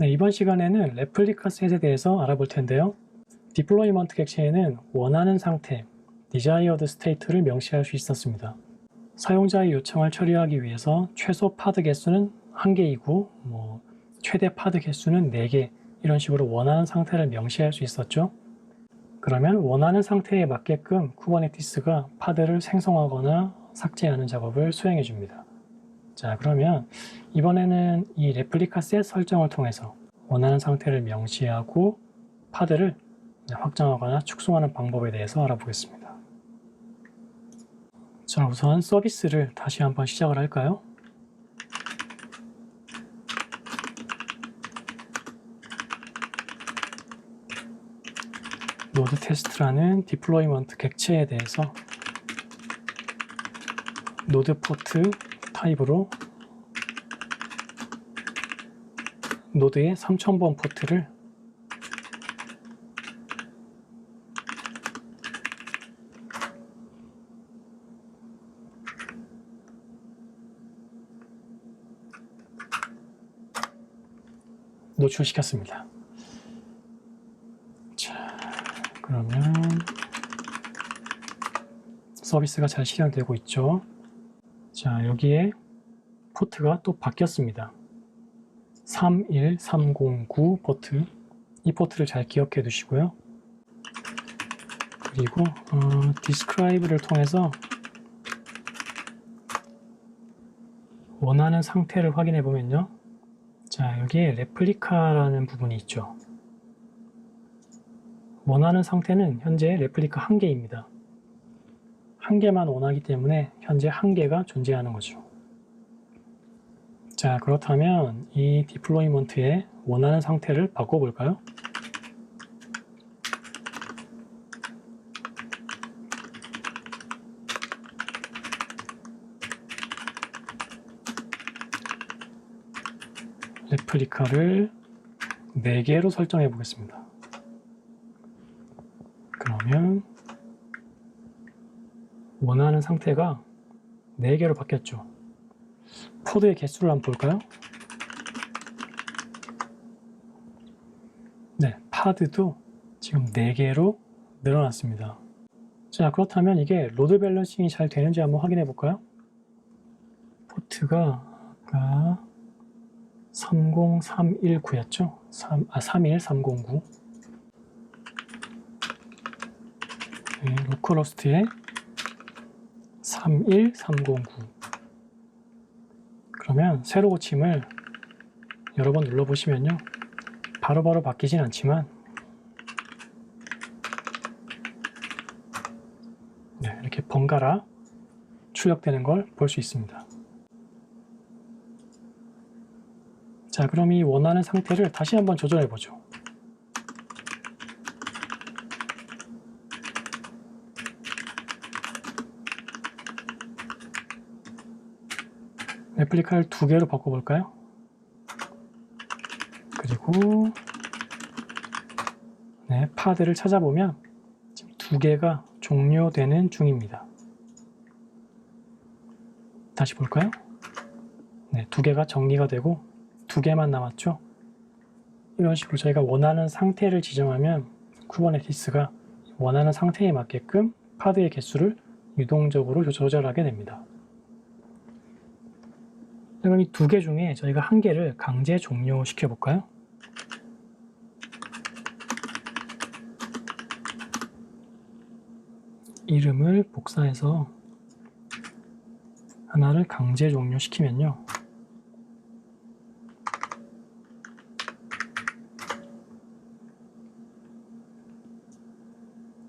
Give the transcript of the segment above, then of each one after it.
네, 이번 시간에는 레플리카 셋에 대해서 알아볼 텐데요. 디플로이먼트 객체에는 원하는 상태, desired state를 명시할 수 있었습니다. 사용자의 요청을 처리하기 위해서 최소 파드 개수는 1개이고 뭐 최대 파드 개수는 4개 이런 식으로 원하는 상태를 명시할 수 있었죠. 그러면 원하는 상태에 맞게끔 쿠버네티스가 파드를 생성하거나 삭제하는 작업을 수행해 줍니다. 자, 그러면 이번에는 이 레플리카 셋 설정을 통해서 원하는 상태를 명시하고 파드를 확장하거나 축소하는 방법에 대해서 알아보겠습니다. 자, 우선 서비스를 다시 한번 시작을 할까요? 노드 테스트라는 디플로이먼트 객체에 대해서 노드 포트 타입으로 노드의 3000번 포트를 노출시켰습니다. 자, 그러면 서비스가 잘 실행되고 있죠. 자, 여기에 포트가 또 바뀌었습니다. 31309 포트. 이 포트를 잘 기억해 두시고요. 그리고 어, describe를 통해서 원하는 상태를 확인해 보면요. 자, 여기에 레플리카라는 부분이 있죠. 원하는 상태는 현재 레플리카 한 개입니다. 한 개만 원하기 때문에 현재 한 개가 존재하는 거죠. 자, 그렇다면 이 디플로이먼트의 원하는 상태를 바꿔볼까요? 레플리카를 4개로 설정해 보겠습니다. 그러면 원하는 상태가 4개로 바뀌었죠. 포드의 개수를 한번 볼까요? 네, 파드도 지금 4개로 늘어났습니다. 자, 그렇다면 이게 로드 밸런싱이 잘 되는지 한번 확인해 볼까요? 포트가 아까 30319였죠? 3, 아, 31309. 네, 로컬호스트에 31309. 그러면 새로 고침을 여러 번 눌러보시면요. 바로 바로 바뀌진 않지만 네, 이렇게 번갈아 출력되는 걸 볼 수 있습니다. 자, 그럼 이 원하는 상태를 다시 한번 조절해 보죠. 레플리카를 두 개로 바꿔볼까요? 그리고 네, 파드를 찾아보면 지금 두 개가 종료되는 중입니다. 다시 볼까요? 네, 두 개가 정리가 되고 두 개만 남았죠. 이런 식으로 저희가 원하는 상태를 지정하면 쿠버네티스가 원하는 상태에 맞게끔 파드의 개수를 유동적으로 조절하게 됩니다. 그럼 이 두 개 중에 저희가 한 개를 강제 종료시켜 볼까요? 이름을 복사해서 하나를 강제 종료시키면요.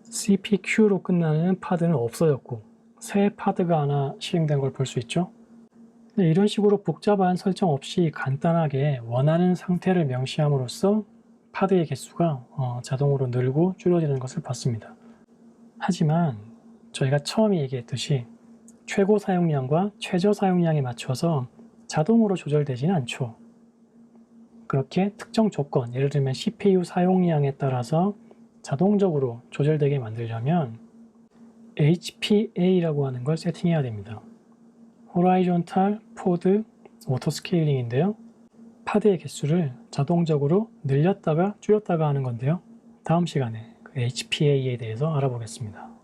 CPQ로 끝나는 파드는 없어졌고 새 파드가 하나 실행된 걸 볼 수 있죠. 네, 이런 식으로 복잡한 설정 없이 간단하게 원하는 상태를 명시함으로써 파드의 개수가 어, 자동으로 늘고 줄어드는 것을 봤습니다. 하지만 저희가 처음에 얘기했듯이 최고 사용량과 최저 사용량에 맞춰서 자동으로 조절되지는 않죠. 그렇게 특정 조건, 예를 들면 CPU 사용량에 따라서 자동적으로 조절되게 만들려면 HPA라고 하는 걸 세팅해야 됩니다. 호라이존탈 포드 오토 스케일링인데요. 파드의 개수를 자동적으로 늘렸다가 줄였다가 하는 건데요. 다음 시간에 그 HPA에 대해서 알아보겠습니다.